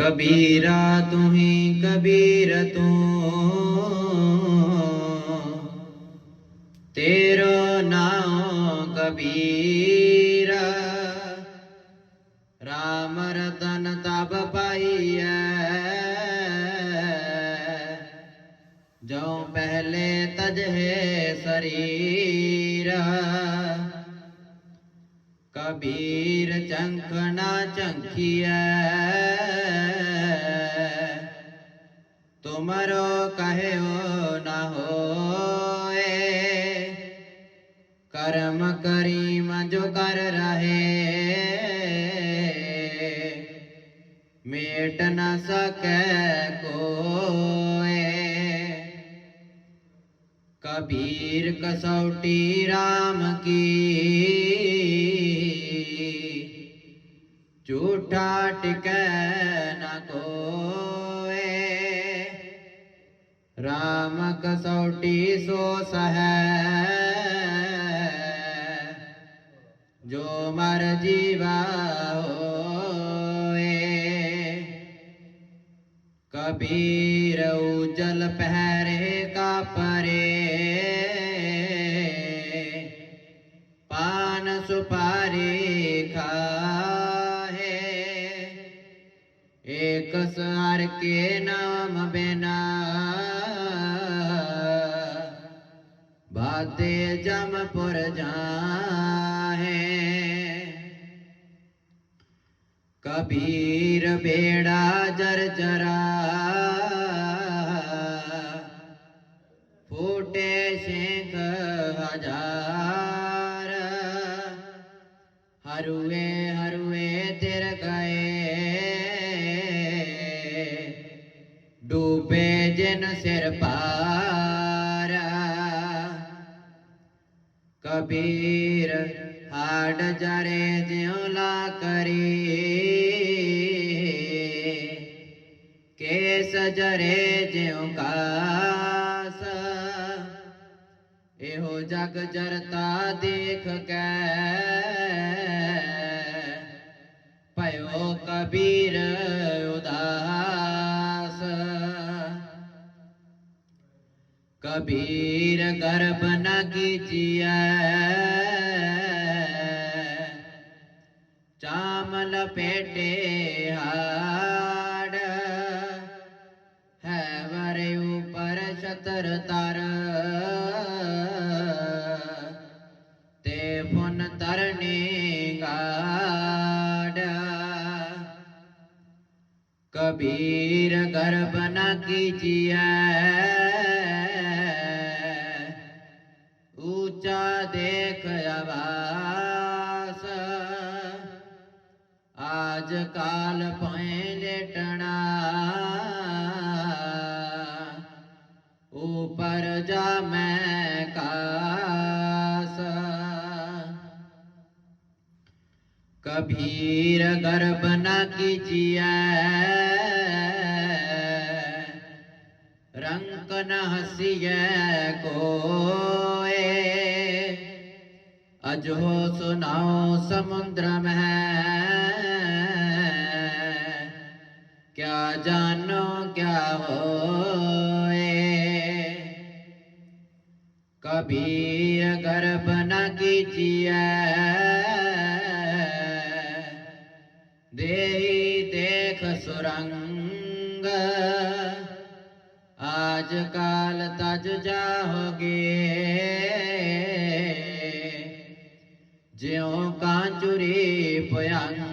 कबीरा तुम्हें कबीर तो। तेरा नाम कबीरा। राम रतन तब है जो पहले तजहे शरीरा। कबीर चंखना चंखिया। तुमरो कहे हो न हो कर्म करीम जो कर रहे। मेट न सके को कबीर कसौटी राम की। झूठा टिके न कोए। राम कसौटी सो सह। जो मर जीवा होए। कबीर उजल पहरे का पर कसार के नाम बिना। बाते जमपुर जाए कबीर बेड़ा जर जरा। फूटे शेख हज़ार ਜਿਨ ਸਿਰ ਪਾਰ ਕਬੀਰ ਹਾਡ ਜਰੇ ਜਿਉ ਲਾ ਕਰੀ। ਕੇਸ ਜਰੇ ਜਿਉ ਕਾਸ। ਇਹੋ ਜਗ ਜਰਤਾ ਦੇਖ ਕੇ। ਭਇਓ ਕਬੀਰ ਕਬੀਰ ਗਰਬ ਨ ਕੀਚੀਐ ਚਾਮਲ ਪੇਟੇ ਹਾੜ ਹੈ ਵਰ ਉਪਰ ਛਤਰ ਤਰ। ਤੇ ਫੁਨ ਤਰਨੀ ਗਾੜ। ਕਬੀਰ ਗਰਬ ਨ ਕੀਚੀਐ देख आवास। आज काल पहले ऊपर जा मैं कास। कबीर गर्भ न कीजिए। रंग न हसी को। अजो सुनाओ समुद्र में। क्या जानो क्या हो कभी अगर बना कीजिए। दे देख सुरंग। आजकल तज जाओगे। yeah.